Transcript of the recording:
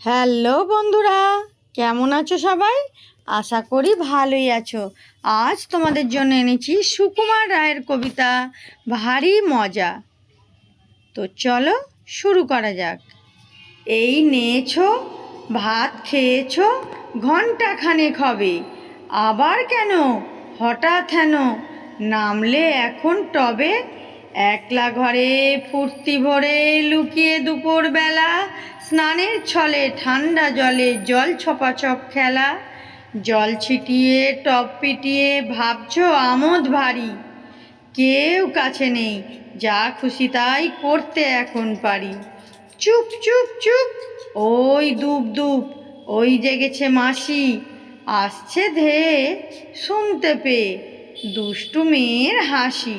Hello বন্ধুরা, কেমন আছো সবাই? আশা করি ভালোই আছো। আজ তোমাদের জন্য এনেছি সুকুমার রায়ের কবিতা, ভারী মজা। তো চলো শুরু করা যাক। এই নিয়েছো ভাত খেয়েছো, ঘণ্টা খানেক হবে। আবার কেন? হঠাৎ হেন নামলে এখন টবে একলা ঘরে ফুর্তি ভরে লুকিয়ে দুপুরবেলা স্নানের ছলে ঠান্ডা জলে জল ছপাছপ খেলা। জল ছিটিয়ে টপ পিটিয়ে ভাবছ আমোদ ভারী। কেউ কাছে নেই, যা খুশি তাই করতে এখন পারি। চুপ চুপ চুপ, ওই দুপ দুপ, ওই জেগেছে মাসি। আসছে ধে শুনতে পেয়ে দুষ্টু মেয়ের হাসি।